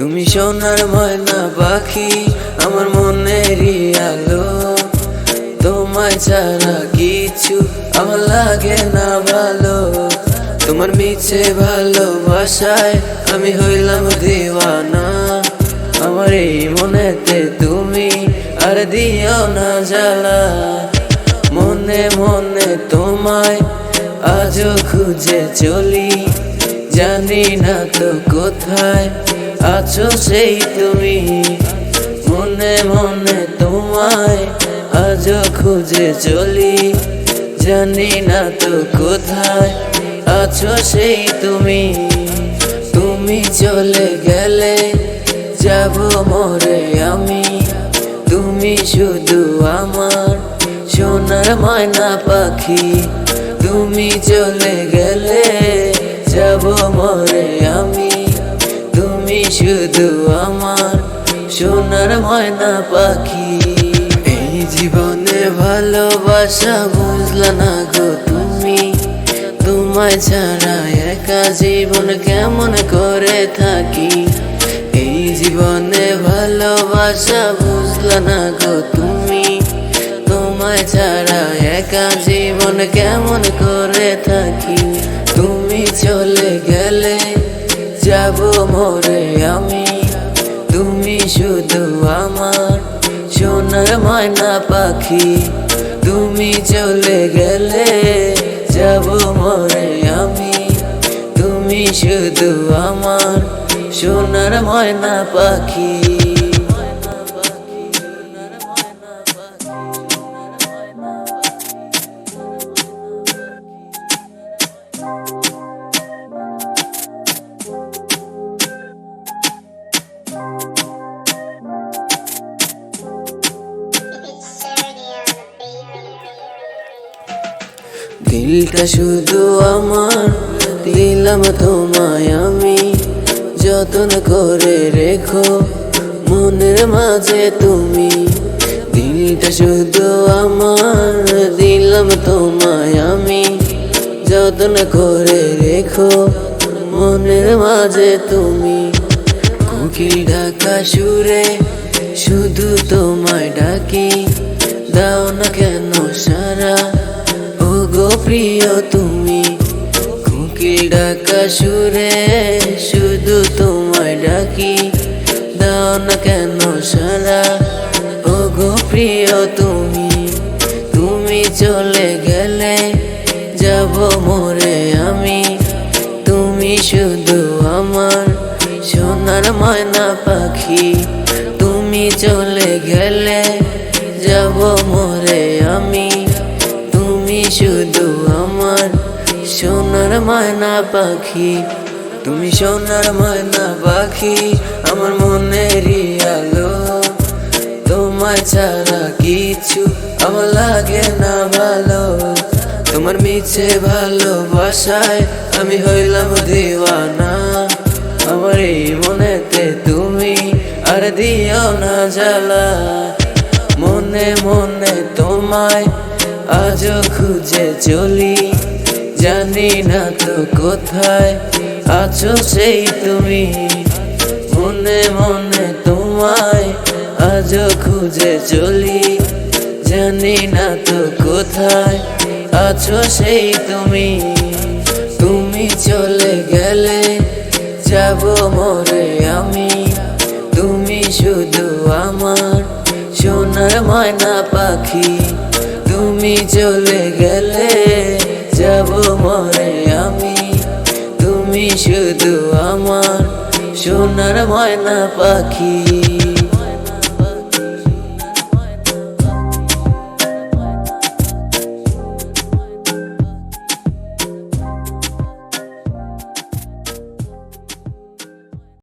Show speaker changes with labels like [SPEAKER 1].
[SPEAKER 1] তুমি সোনার ময়না পাখি, আমার মনেরই আলো। তোমায় ছাড়া কিছু আমার লাগে না ভালো। তোমার মিছে ভালোবাসায় আমি হইলাম দিওয়ানা। আমার এই মনেতে তুমি আর দিও না জ্বালা। মনে মনে তোমায় আজও খুঁজে চলি, জানি না তো কোথায়। আছো সেই তুমি। মনে মনে তোমায় আজ খুঁজে চলি। জানি না তো কোথায় আছো সেই তুমি। তুমি চলে গেলে যাব মরে আমি। তুমি শুধু আমার সোনার ময়না পাখি। তুমি চলে গেলে যাব মরে আমি। তুমি শুধু আমার সোনার ময়না পাখি। এই জীবনে ভালোবাসা বুঝলা না গো তুমি। তোমায় ছাড়া একা জীবন কেমন করে থাকি? এই জীবনে ভালোবাসা বুঝলা না গো তুমি। তোমায় ছাড়া একা জীবন কেমন করে থাকি? তুমি চলে গেলে যাব মরে আমি। তুমি শুধু আমার সোনার ময়না পাখি। তুমি চলে গেলে যাব মরে আমি। তুমি শুধু আমার সোনার ময়না পাখি। দিলটা শুধু আমার, দিলাম তোমায় আমি। যতন করে রেখো মনের মাঝে তুমি। দিলটা শুধু আমার, দিলাম তোমায় আমি। যতন করে রেখো মনের মাঝে তুমি। কোকিল ঢাকা সুরে শুধু তোমায় ডাকি, দাও না কেন সারা। প্রিয়, তুমি খুঁকি ডাকা সুরে, শুধু তোমায় ডাকি। দাও না কেন সারা ও গো প্রিয়, তুমি তুমি চলে গেলে যাব মরে আমি। তুমি শুধু শুধু আমার, সোনার মায়না পাখি। তুমি সোনার মায়না পাখি, আমার মনেরই আলো। তোমায় ছাড়া কিছু আমার লাগে না ভালো। তোমার মিছে ভালোবাসায় আমি হইলাম দিওয়ানা। আমার এই মনেতে তুমি আর দিও না জ্বালা। মনে মনে তোমায় আজও খুঁজে চলি, জানি না তো কোথায় আছো সেই তুমি। মনে মনে তোমায় আজও খুঁজে চলি, জানি না তো কোথায় আছো সেই তুমি। তুমি চলে গেলে যাব মরে আমি, তুমি শুধু আমার সোনার ময়না পাখি। তুমি চলে গেলে যাব মরে আমি। তুমি শুধু আমার সোনার ময়না পাখি।